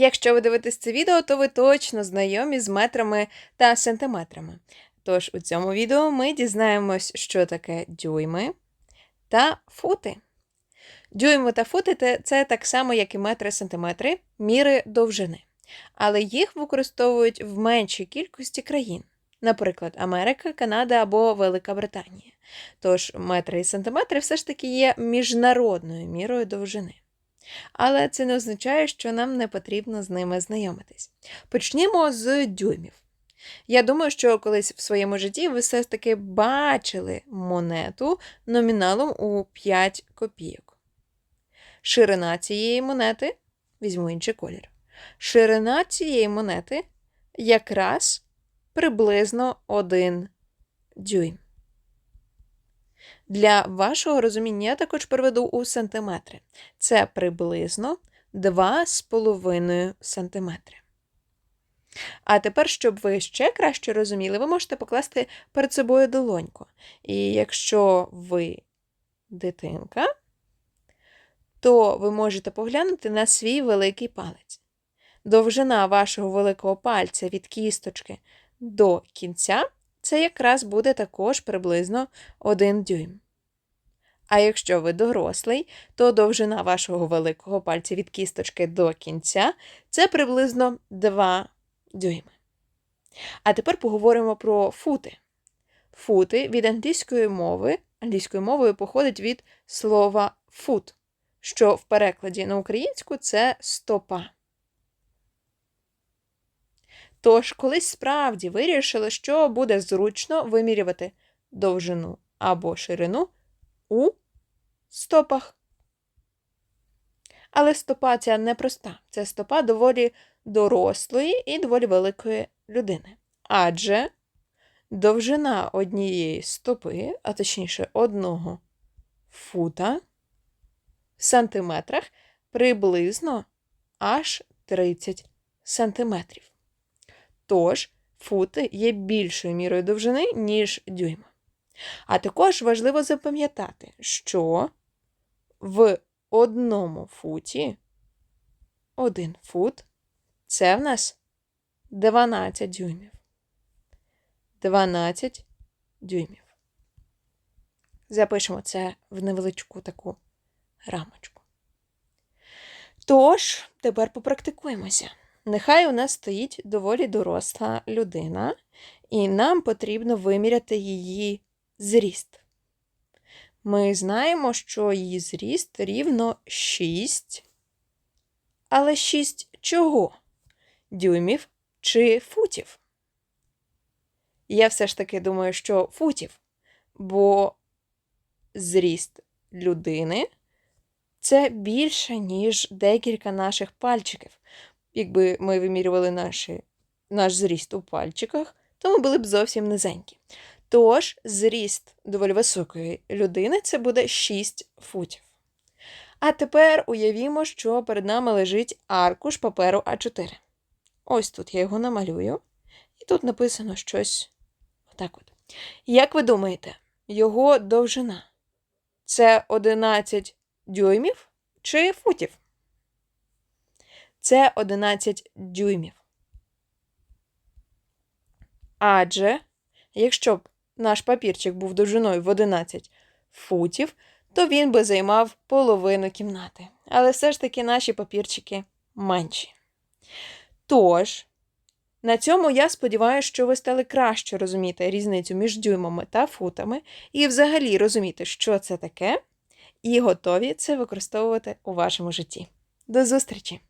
Якщо ви дивитесь це відео, то ви точно знайомі з метрами та сантиметрами. Тож у цьому відео ми дізнаємось, що таке дюйми та фути. Дюйми та фути це так само, як і метри сантиметри, міри довжини. Але їх використовують в меншій кількості країн, наприклад, Америка, Канада або Велика Британія. Тож метри і сантиметри все ж таки є міжнародною мірою довжини. Але це не означає, що нам не потрібно з ними знайомитись. Почнімо з дюймів. Я думаю, що колись в своєму житті ви все ж таки бачили монету номіналом у 5 копійок. Ширина цієї монети візьму інший колір. Ширина цієї монети якраз приблизно 1 дюйм. Для вашого розуміння я також переведу у сантиметри. Це приблизно 2,5 сантиметри. А тепер, щоб ви ще краще розуміли, ви можете покласти перед собою долоньку. І якщо ви дитинка, то ви можете поглянути на свій великий палець. Довжина вашого великого пальця від кісточки до кінця це якраз буде також приблизно 1 дюйм. А якщо ви дорослий, то довжина вашого великого пальця від кісточки до кінця це приблизно 2 дюйми. А тепер поговоримо про фути. Фути від англійської мови, англійською мовою походить від слова фут, що в перекладі на українську це стопа. Тож, колись справді вирішили, що буде зручно вимірювати довжину або ширину у стопах. Але стопа ця непроста. Це стопа доволі дорослої і доволі великої людини. Адже довжина однієї стопи, а точніше одного фута в сантиметрах приблизно аж 30 сантиметрів. Тож, фути є більшою мірою довжини, ніж дюйма. А також важливо запам'ятати, що в одному футі один фут це в нас 12 дюймів. 12 дюймів. Запишемо це в невеличку таку рамочку. Тож, тепер попрактикуємося. Нехай у нас стоїть доволі доросла людина, і нам потрібно виміряти її зріст. Ми знаємо, що її зріст рівно 6. Але 6 чого? Дюймів чи футів? Я все ж таки думаю, що футів, бо зріст людини це більше, ніж декілька наших пальчиків. Якби ми вимірювали наші, наш зріст у пальчиках, то ми були б зовсім низенькі. Тож, зріст доволі високої людини це буде 6 футів. А тепер уявімо, що перед нами лежить аркуш паперу А4. Ось тут я його намалюю, і тут написано щось отак от. Як ви думаєте, його довжина це 11 дюймів чи футів? Це 11 дюймів. Адже, якщо б наш папірчик був довжиною в 11 футів, то він би займав половину кімнати. Але все ж таки наші папірчики менші. Тож, на цьому я сподіваюся, що ви стали краще розуміти різницю між дюймами та футами, і взагалі розуміти, що це таке, і готові це використовувати у вашому житті. До зустрічі!